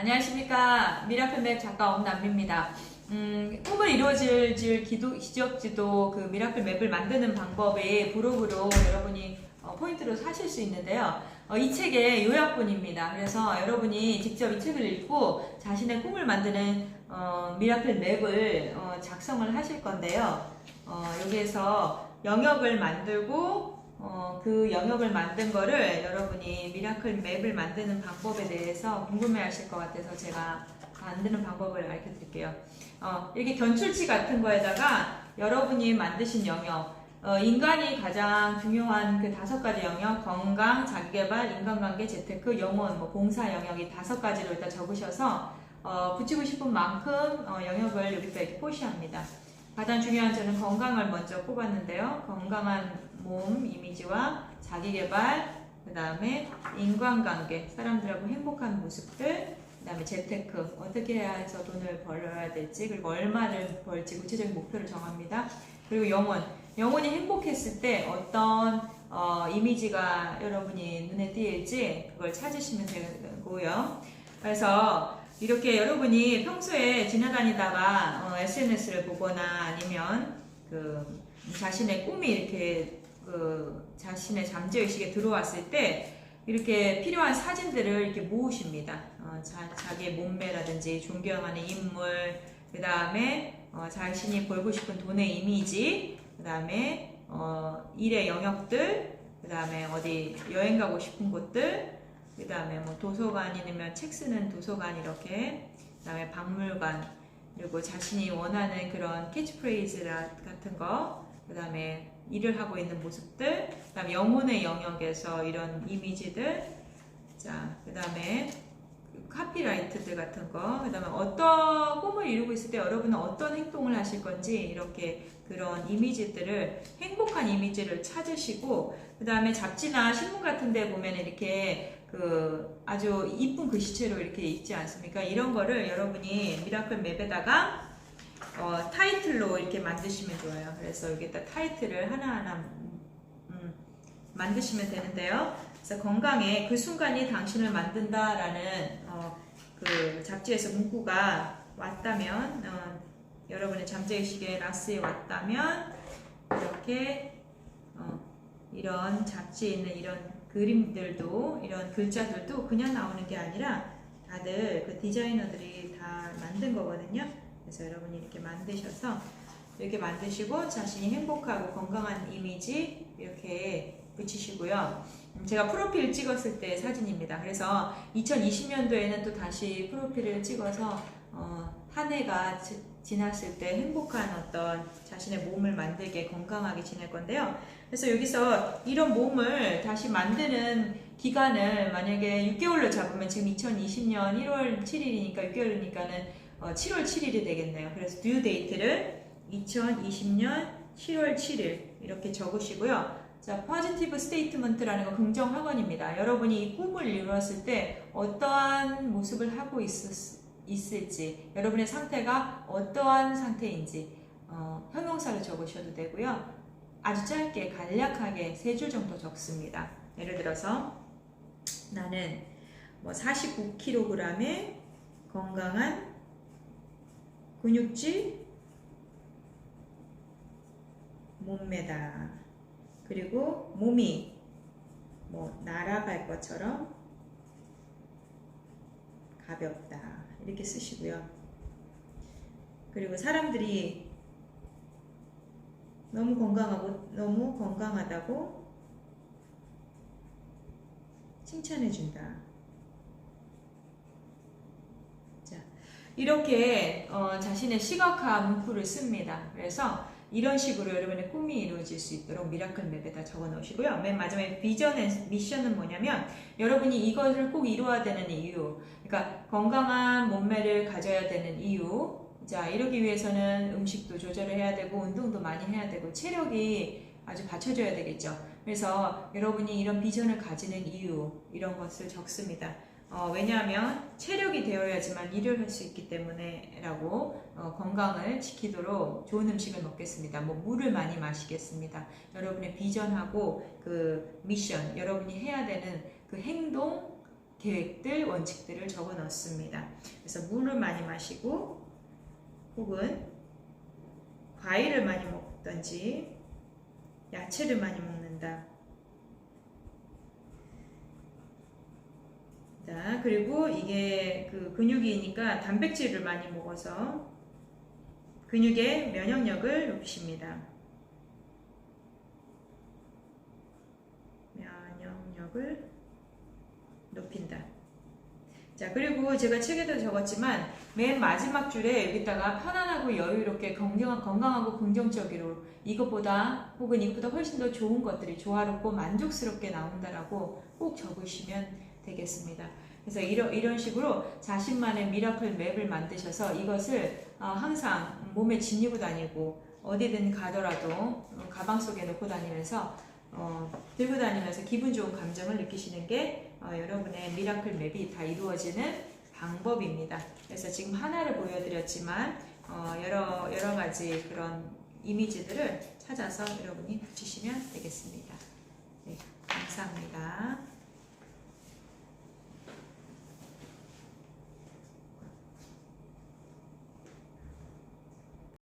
안녕하십니까 미라클맵 작가 엄남미입니다. 음, 꿈을 이루어질 질 기도, 기적지도 그 미라클 맵을 만드는 방법의 브로그로 여러분이 어, 포인트로 사실 수 있는데요. 어, 이 책의 요약본입니다. 그래서 여러분이 직접 이 책을 읽고 자신의 꿈을 만드는 어, 미라클 맵을 어, 작성을 하실 건데요. 어, 여기에서 영역을 만들고 어, 그 영역을 만든 거를 여러분이 미라클 맵을 만드는 방법에 대해서 궁금해 하실 것 같아서 제가 만드는 방법을 알려 드릴게요. 어, 이렇게 견출치 같은 거에다가 여러분이 만드신 영역, 어, 인간이 가장 중요한 그 다섯 가지 영역, 건강, 자기개발, 인간관계, 재테크, 영혼, 뭐 봉사 영역이 다섯 가지로 일단 적으셔서 어, 붙이고 싶은 만큼 어, 영역을 여기다 이렇게 표시합니다. 가장 중요한 저는 건강을 먼저 꼽았는데요. 건강한 몸 이미지와 자기개발, 그 다음에 인간관계, 사람들하고 행복한 모습들, 그 다음에 재테크, 어떻게 해야 해서 돈을 벌어야 될지, 그리고 얼마를 벌지 구체적인 목표를 정합니다. 그리고 영혼, 영혼이 행복했을 때 어떤 어, 이미지가 여러분이 눈에 띄일지 그걸 찾으시면 되고요. 그래서 이렇게 여러분이 평소에 지나다니다가 어, SNS를 보거나 아니면 그 자신의 꿈이 이렇게 그 자신의 잠재의식에 들어왔을 때 이렇게 필요한 사진들을 이렇게 모으십니다. 어, 자, 자기의 몸매라든지 존경하는 인물, 그 다음에 어, 자신이 벌고 싶은 돈의 이미지, 그 다음에 어, 일의 영역들, 그 다음에 어디 여행 가고 싶은 곳들, 그 다음에 뭐 도서관이면 책 쓰는 도서관 이렇게, 그 다음에 박물관, 그리고 자신이 원하는 그런 캐치프레이즈 같은 거, 그 다음에 일을 하고 있는 모습들, 그 다음에 영혼의 영역에서 이런 이미지들, 자, 그 다음에 카피라이트들 같은 거, 그 다음에 어떤 꿈을 이루고 있을 때 여러분은 어떤 행동을 하실 건지 이렇게 그런 이미지들을 행복한 이미지를 찾으시고, 그 다음에 잡지나 신문 같은 데 보면 이렇게 그 아주 이쁜 글씨체로 이렇게 있지 않습니까? 이런 거를 여러분이 미라클 맵에다가 어, 타이틀로 이렇게 만드시면 좋아요. 그래서 여기다 타이틀을 하나하나 음, 만드시면 되는데요. 그래서 건강에 그 순간이 당신을 만든다라는 어, 그 잡지에서 문구가 왔다면 어, 여러분의 잠재의식에 라스에 왔다면 이렇게 어, 이런 잡지에 있는 이런 그림들도 이런 글자들도 그냥 나오는 게 아니라 다들 그 디자이너들이 다 만든 거거든요. 그래서 여러분이 이렇게 만드셔서 이렇게 만드시고 자신이 행복하고 건강한 이미지 이렇게 붙이시고요. 음, 제가 프로필 찍었을 때 사진입니다. 그래서 2020년도에는 또 다시 프로필을 찍어서 어, 한 해가 지, 지났을 때 행복한 어떤 자신의 몸을 만들게 건강하게 지낼 건데요. 그래서 여기서 이런 몸을 다시 만드는 기간을 만약에 6개월로 잡으면 지금 2020년 1월 7일이니까 6개월이니까는 어, 7월 7일이 되겠네요. 그래서 듀 데이트를 2020년 7월 7일 이렇게 적으시고요. 자, 포지티브 스테이트먼트라는 거 긍정 학원입니다. 여러분이 이 꿈을 이루었을 때 어떠한 모습을 하고 있었, 있을지, 여러분의 상태가 어떠한 상태인지 어, 형용사를 적으셔도 되고요. 아주 짧게 간략하게 세 줄 정도 적습니다. 예를 들어서 나는 뭐 49kg의 건강한 근육질 몸매다. 그리고 몸이 뭐 날아갈 것처럼 가볍다. 이렇게 쓰시고요. 그리고 사람들이 너무 건강하고 너무 건강하다고 칭찬해 준다. 자, 이렇게 어, 자신의 시각화 문구를 씁니다. 그래서 이런 식으로 여러분의 꿈이 이루어질 수 있도록 미라클 맵에다 적어 놓으시고요. 맨 마지막에 비전 앤 미션은 뭐냐면 여러분이 이것을 꼭 이루어야 되는 이유, 그러니까 건강한 몸매를 가져야 되는 이유. 자, 이러기 위해서는 음식도 조절을 해야 되고 운동도 많이 해야 되고 체력이 아주 받쳐줘야 되겠죠. 그래서 여러분이 이런 비전을 가지는 이유 이런 것을 적습니다. 어, 왜냐하면 체력이 되어야지만 일을 할 수 있기 때문에 라고 어, 건강을 지키도록 좋은 음식을 먹겠습니다. 뭐 물을 많이 마시겠습니다. 여러분의 비전하고 그 미션, 여러분이 해야 되는 그 행동 계획들, 원칙들을 적어 넣습니다. 그래서 물을 많이 마시고 혹은 과일을 많이 먹든지 야채를 많이 먹는다. 자, 그리고 이게 그 근육이니까 단백질을 많이 먹어서 근육의 면역력을 높이십니다. 면역력을 높인다. 자, 그리고 제가 책에도 적었지만 맨 마지막 줄에 여기다가 편안하고 여유롭게 건강, 건강하고 긍정적으로 이것보다 혹은 이것보다 훨씬 더 좋은 것들이 조화롭고 만족스럽게 나온다라고 꼭 적으시면 되겠습니다. 그래서 이런, 이런 식으로 자신만의 미라클 맵을 만드셔서 이것을 어, 항상 몸에 지니고 다니고 어디든 가더라도 어, 가방 속에 넣고 다니면서 어, 들고 다니면서 기분 좋은 감정을 느끼시는 게 어, 여러분의 미라클 맵이 다 이루어지는 방법입니다. 그래서 지금 하나를 보여드렸지만 어, 여러 여러 가지 그런 이미지들을 찾아서 여러분이 붙이시면.